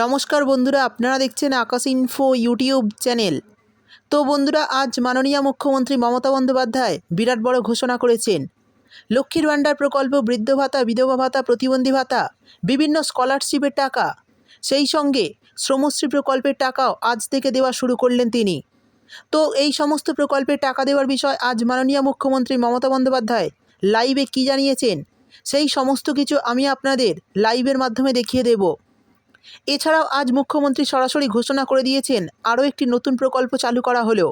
নমস্কার বন্ধুরা, আপনারা দেখছেন আকাশ ইনফো ইউটিউব চ্যানেল তো বন্ধুরা, আজ মাননীয় মুখ্যমন্ত্রী মমতা বন্দ্যোপাধ্যায় বিরাট বড় ঘোষণা করেছেন। লক্ষ্মীর ভাণ্ডার প্রকল্প, বৃদ্ধ ভাতা, বিধবা ভাতা, প্রতিবন্ধী ভাতা, বিভিন্ন স্কলারশিপের টাকা, সেই সঙ্গে শ্রমশ্রী প্রকল্পের টাকাও আজ থেকে দেওয়া শুরু করলেন তিনি। তো এই সমস্ত প্রকল্পের টাকা দেওয়ার বিষয় আজ মাননীয় মুখ্যমন্ত্রী মমতা বন্দ্যোপাধ্যায় লাইভে কী জানিয়েছেন? সেই সমস্ত কিছু আমি আপনাদের লাইভের মাধ্যমে দেখিয়ে দেব। এছাড়াও আজ মুখ্যমন্ত্রী সরাসরি ঘোষণা করে দিয়েছেন আরও একটি নতুন প্রকল্প চালু করা হলো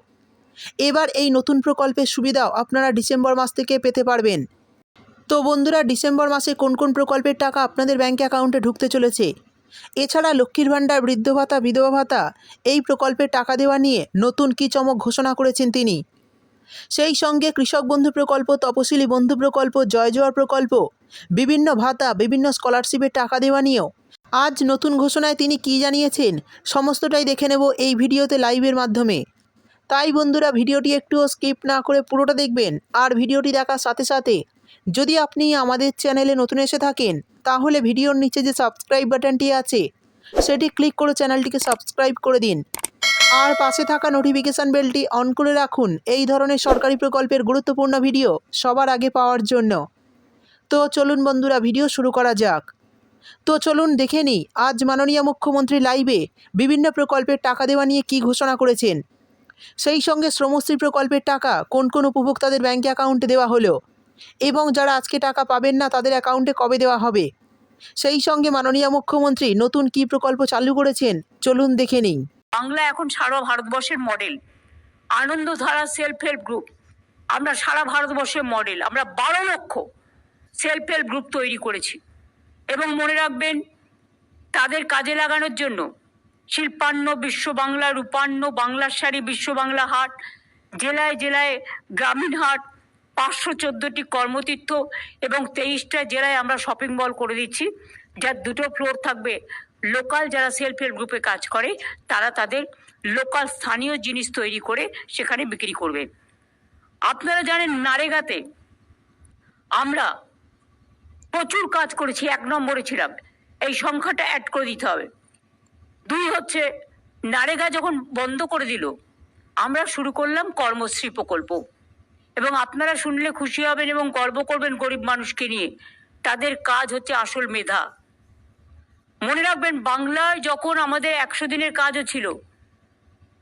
এবার এই নতুন প্রকল্পের সুবিধাও আপনারা ডিসেম্বর মাস থেকে পেতে পারবেন। তো বন্ধুরা, ডিসেম্বর মাসে কোন কোন প্রকল্পের টাকা আপনাদের ব্যাঙ্ক অ্যাকাউন্টে ঢুকতে চলেছে? এছাড়া লক্ষ্মীর ভাণ্ডার, বৃদ্ধ ভাতা, বিধবা ভাতা, এই প্রকল্পের টাকা দেওয়া নিয়ে নতুন কী চমক ঘোষণা করেছেন তিনি? সেই সঙ্গে কৃষক বন্ধু প্রকল্প, তপশিলি বন্ধু প্রকল্প, জয় জোয়ার প্রকল্প, বিভিন্ন ভাতা, বিভিন্ন স্কলারশিপের টাকা দেওয়া নিয়েও আজ নতুন ঘোষণায় তিনি কী জানিয়েছেন সমস্তটাই দেখে নেব এই ভিডিওতে লাইভের মাধ্যমে। তাই বন্ধুরা, ভিডিওটি একটুও স্কিপ না করে পুরোটা দেখবেন আর ভিডিওটি দেখার সাথে সাথে যদি আপনি আমাদের চ্যানেলে নতুন এসে থাকেন, তাহলে ভিডিওর নিচে যে সাবস্ক্রাইব বাটনটি আছে, সেটি ক্লিক করে চ্যানেলটিকে সাবস্ক্রাইব করে দিন। আর পাশে থাকা নোটিফিকেশান বেলটি অন করে রাখুন এই ধরনের সরকারি প্রকল্পের গুরুত্বপূর্ণ ভিডিও সবার আগে পাওয়ার জন্য। তো চলুন বন্ধুরা, ভিডিও শুরু করা যাক। তো চলুন দেখে নিই, আজ মাননীয় মুখ্যমন্ত্রী লাইভে বিভিন্ন প্রকল্পের টাকা দেওয়া নিয়ে কী ঘোষণা করেছেন। সেই সঙ্গে শ্রমশ্রী প্রকল্পের টাকা কোন কোন উপভোক্তাদের ব্যাঙ্ক অ্যাকাউন্টে দেওয়া হলো এবং যারা আজকে টাকা পাবেন না তাদের অ্যাকাউন্টে কবে দেওয়া হবে? সেই সঙ্গে মাননীয় মুখ্যমন্ত্রী নতুন কী প্রকল্প চালু করেছেন? চলুন দেখে নিই। বাংলা এখন সারা ভারতবর্ষের model. Anandadhara self help group. আমরা সারা ভারতবর্ষের মডেল। আমরা বারো লক্ষ সেলফ হেল্প গ্রুপ তৈরি করেছি। এবং মনে রাখবেন, তাদের কাজে লাগানোর জন্য শিল্পান্ন বিশ্ব বাংলা রূপান্ন বাংলার শাড়ি বিশ্ব বাংলা হাট, জেলায় জেলায় গ্রামীণ হাট, পাঁচশো চোদ্দোটি কর্মতীর্থ এবং তেইশটা জেলায় আমরা শপিং মল করে দিচ্ছি। যার দুটো ফ্লোর থাকবে লোকাল যারা সেলফ হেল্প গ্রুপে কাজ করে, তারা তাদের লোকাল স্থানীয় জিনিস তৈরি করে সেখানে বিক্রি করবে। আপনারা জানেন, নারেগাতে আমরা প্রচুর কাজ করেছি, এক নম্বরে ছিলাম। এই সংখ্যাটা অ্যাড করে দিতে হবে। দুই হচ্ছে, নারেগা যখন বন্ধ করে দিল, আমরা শুরু করলাম কর্মশ্রী প্রকল্প। এবং আপনারা শুনলে খুশি হবেন এবং গর্ব করবেন গরিব মানুষকে নিয়ে। তাদের কাজ হচ্ছে আসল মেধা। মনে রাখবেন, বাংলায় যখন আমাদের একশো দিনের কাজও ছিল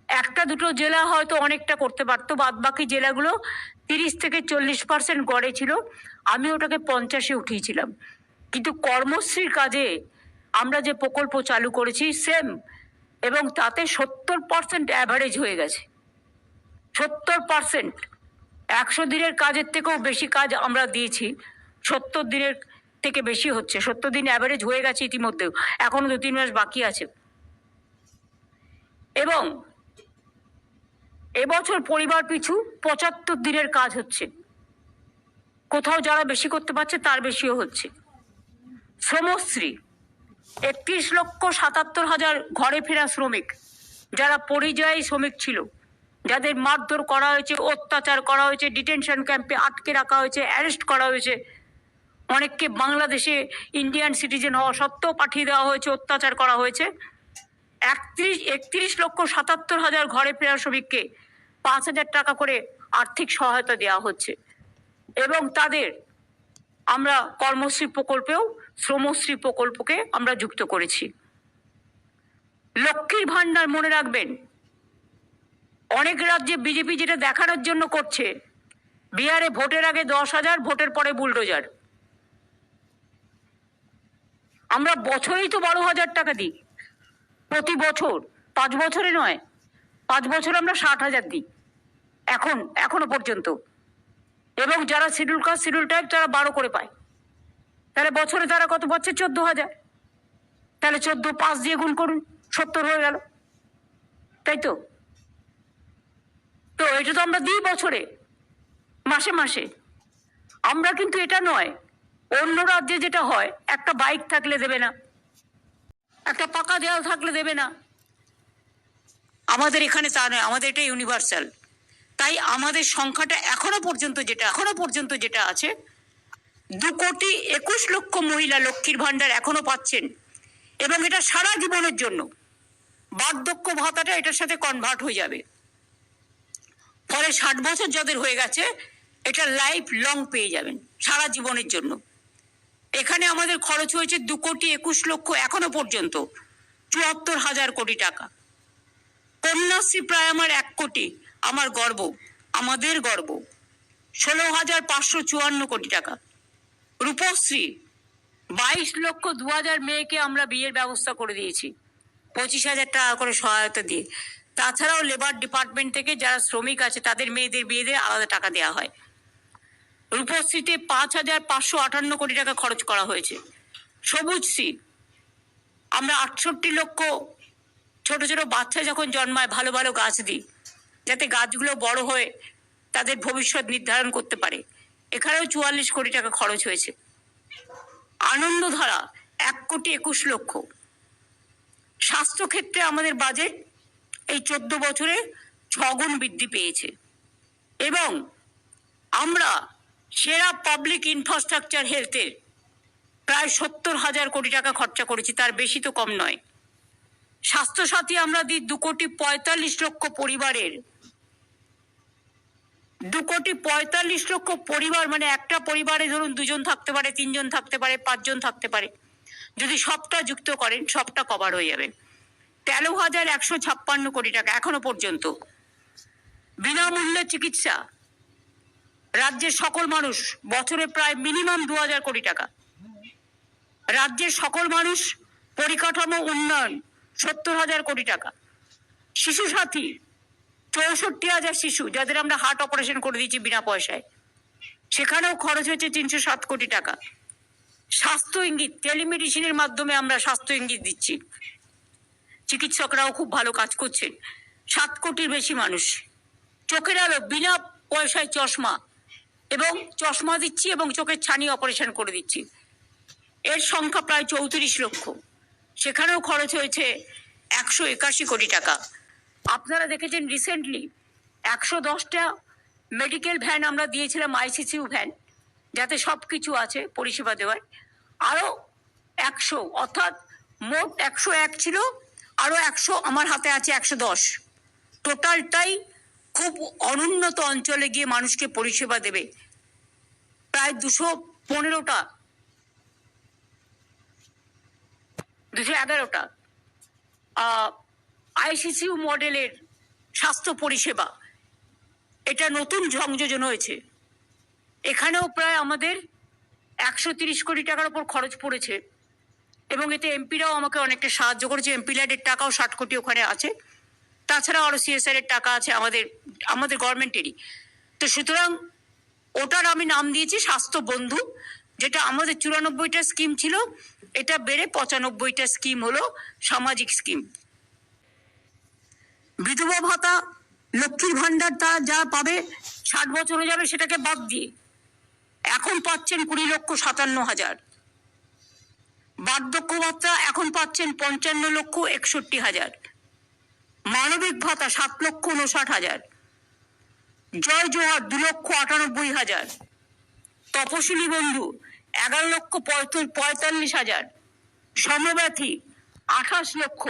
একটা দুটো জেলা হয়তো অনেকটা করতে পারতো বাদ বাকি জেলাগুলো তিরিশ থেকে চল্লিশ পার্সেন্ট গড়ে ছিল। আমি ওটাকে পঞ্চাশে উঠিয়েছিলাম। কিন্তু কর্মশ্রীর কাজে আমরা যে প্রকল্প চালু করেছি সেম এবং তাতে সত্তর পার্সেন্ট অ্যাভারেজ হয়ে গেছে। সত্তর পার্সেন্ট একশো দিনের কাজের থেকেও বেশি কাজ আমরা দিয়েছি। সত্তর দিনের থেকে বেশি হচ্ছে। সত্তর দিন অ্যাভারেজ হয়ে গেছে ইতিমধ্যেও। এখনও দু তিন মাস বাকি আছে। এবং এবছর পরিবার পিছু পঁচাত্তর দিনের কাজ হচ্ছে। কোথাও যারা বেশি করতে পারছে, তার বেশিও হচ্ছে। শ্রমশ্রী, একত্রিশ লক্ষ সাতাত্তর হাজার ঘরে ফেরা শ্রমিক, যারা পরিযায়ী শ্রমিক ছিল, যাদের মারধর করা হয়েছে, অত্যাচার করা হয়েছে, ডিটেনশন ক্যাম্পে আটকে রাখা হয়েছে, অ্যারেস্ট করা হয়েছে। অনেককে বাংলাদেশে ইন্ডিয়ান সিটিজেন হওয়া সত্ত্বেও পাঠিয়ে দেওয়া হয়েছে, অত্যাচার করা হয়েছে। একত্রিশ একত্রিশ লক্ষ সাতাত্তর হাজার ঘরে ফেরা শ্রমিককে পাঁচ হাজার টাকা করে আর্থিক সহায়তা দেওয়া হচ্ছে। এবং তাদের আমরা কর্মশ্রী প্রকল্পেও শ্রমশ্রী প্রকল্পকে আমরা যুক্ত করেছি। লক্ষ্মীর ভাণ্ডার মনে রাখবেন, অনেক রাজ্যে বিজেপি যেটা দেখানোর জন্য করছে, বিহারে ভোটের আগে দশ হাজার, ভোটের পরে বুলডোজার। আমরা বছরেই তো বারো হাজার টাকা দিই, প্রতি বছর, পাঁচ বছরে নয় পাঁচ বছর আমরা ষাট হাজার দিই। এখন, এখনও পর্যন্ত। এবং যারা শিডিউল কাস্ট শিডিউল টাইপ তারা বারো করে পায়। তাহলে বছরে তারা কত পাচ্ছে? চোদ্দ হাজার। তাহলে চোদ্দ পাঁচ দিয়ে গুণ করুন, সত্তর হয়ে গেল। তাই তো? তো এটা তো আমরা দিই বছরে, মাসে মাসে। আমরা কিন্তু এটা নয়, অন্য রাজ্যে যেটা হয়, একটা বাইক থাকলে দেবে না। একটা পাকা দেওয়াল থাকলে দেবে না। আমাদের এখানে তা নয়, আমাদের এটা ইউনিভার্সাল তাই আমাদের সংখ্যাটা এখনও পর্যন্ত যেটা, এখনও পর্যন্ত যেটা আছে, দু কোটি একুশ লক্ষ মহিলা লক্ষ্মীর ভাণ্ডার এখনও পাচ্ছেন। এবং এটা সারা জীবনের জন্য। বার্ধক্য ভাতাটা এটার সাথে কনভার্ট হয়ে যাবে। ফলে ষাট বছর যাদের হয়ে গেছে, এটা লাইফ লং পেয়ে যাবেন, সারা জীবনের জন্য। এখানে আমাদের খরচ হয়েছে দু কোটি একুশ লক্ষ এখনও পর্যন্ত, চুয়াত্তর হাজার কোটি টাকা। কন্যাশ্রী প্রায় আমার এক কোটি, আমার গর্ব, আমাদের গর্ব। ষোলো হাজার পাঁচশো চুয়ান্ন কোটি টাকা। রূপশ্রী, বাইশ লক্ষ দু হাজার মেয়েকে আমরা বিয়ের ব্যবস্থা করে দিয়েছি। পঁচিশ হাজার টাকা করে সহায়তা দিয়ে। তাছাড়াও লেবার ডিপার্টমেন্ট থেকে যারা শ্রমিক আছে, তাদের মেয়েদের বিয়ে দিয়ে আলাদা টাকা দেওয়া হয়। রূপশ্রীতে পাঁচ হাজার পাঁচশো আটান্ন কোটি টাকা খরচ করা হয়েছে। সবুজশ্রী, আমরা আটষট্টি লক্ষ ছোট ছোট বাচ্চা যখন জন্মায়, ভালো ভালো গাছ দিই, যাতে গাছগুলো বড় হয়ে তাদের ভবিষ্যৎ নির্ধারণ করতে পারে। এখানেও চুয়াল্লিশ কোটি টাকা খরচ হয়েছে। আনন্দধারা এক কোটি একুশ লক্ষ। স্বাস্থ্যক্ষেত্রে আমাদের বাজেট এই চোদ্দ বছরে ছগুণ বৃদ্ধি পেয়েছে। এবং আমরা সেরা পাবলিক ইনফ্রাস্ট্রাকচার হেলথের প্রায় সত্তর হাজার কোটি টাকা খরচা করেছি, তার বেশি তো কম নয়। স্বাস্থ্যসাথী আমরা দিই দু কোটি পঁয়তাল্লিশ লক্ষ পরিবারের। দু কোটি পঁয়তাল্লিশ লক্ষ পরিবার মানে একটা পরিবারে ধরুন দুজন থাকতে পারে, তিনজন থাকতে পারে, পাঁচজন থাকতে পারে। যদি সবটা যুক্ত করেন, সবটা কভার হয়ে যাবে। তেরো হাজার একশো ছাপ্পান্ন কোটি টাকা এখনও পর্যন্ত। বিনামূল্যে চিকিৎসা। রাজ্যের সকল মানুষ বছরে প্রায় মিনিমাম দু হাজার কোটি টাকা। রাজ্যের সকল মানুষ পরিকাঠামো উন্নয়ন সত্তর হাজার কোটি টাকা। শিশু সাথী, চৌষট্টি হাজার শিশু, যাদের আমরা হার্ট অপারেশন করে দিয়েছি বিনা পয়সায়। সেখানেও খরচ হয়েছে তিনশো সাত কোটি টাকা। স্বাস্থ্য ইঙ্গিত টেলিমেডিসিনের মাধ্যমে আমরা স্বাস্থ্য ইঙ্গিত দিচ্ছি। চিকিৎসকরাও খুব ভালো কাজ করছেন। সাত কোটির বেশি মানুষ। চোখের আলো, বিনা পয়সায় চশমা এবং চশমা দিচ্ছি এবং চোখের ছানি অপারেশন করে দিচ্ছি। এর সংখ্যা প্রায় চৌত্রিশ লক্ষ। সেখানেও খরচ হয়েছে একশো একাশি কোটি টাকা। আপনারা দেখেছেন রিসেন্টলি একশো দশটা মেডিকেল ভ্যান আমরা দিয়েছিলাম আইসিসিউ ভ্যান যাতে সব কিছু আছে পরিষেবা দেওয়ার। আরও একশো, অর্থাৎ মোট একশো এক ছিল আরও একশো আমার হাতে আছে একশো দশ। টোটালটাই খুব অনুন্নত অঞ্চলে গিয়ে মানুষকে পরিষেবা দেবে। প্রায় দুশো পনেরোটা দুশো এগারোটা। আইসিসিউ মডেলের স্বাস্থ্য পরিষেবা। এটা নতুন সংযোজন হয়েছে। এখানেও প্রায় আমাদের একশো তিরিশ কোটি টাকার উপর খরচ পড়েছে। এবং এতে এমপিরাও আমাকে অনেকটা সাহায্য করেছে। এমপি ল্যাডের টাকাও ষাট কোটি ওখানে আছে। তাছাড়া আরও সিএসআর এর টাকা আছে আমাদের আমাদের গভর্নমেন্টেরই তো সুতরাং ওটার আমি নাম দিয়েছি স্বাস্থ্য বন্ধু। যেটা আমাদের চুরানব্বইটা স্কিম ছিল, এটা বেড়ে পঁচানব্বইটা স্কিম হলো সামাজিক স্কিম বিধবা ভাতা, লক্ষ্মীর ভান্ডার তা যা পাবে, ষাট বছর যাবে সেটাকে বাদ দিয়ে। এখন পাচ্ছেন কুড়ি লক্ষ সাতান্ন হাজার। বার্ধক্য ভাতা এখন পাচ্ছেন পঞ্চান্ন লক্ষ একষট্টি হাজার। মানবিক ভাতা সাত লক্ষ উনষাট হাজার। জয় জোহার দু লক্ষ আটানব্বই হাজার। তপশিলি বন্ধু এগারো লক্ষ পঁয়ত- পঁয়তাল্লিশ হাজার। সমব্যথী আঠাশ লক্ষ।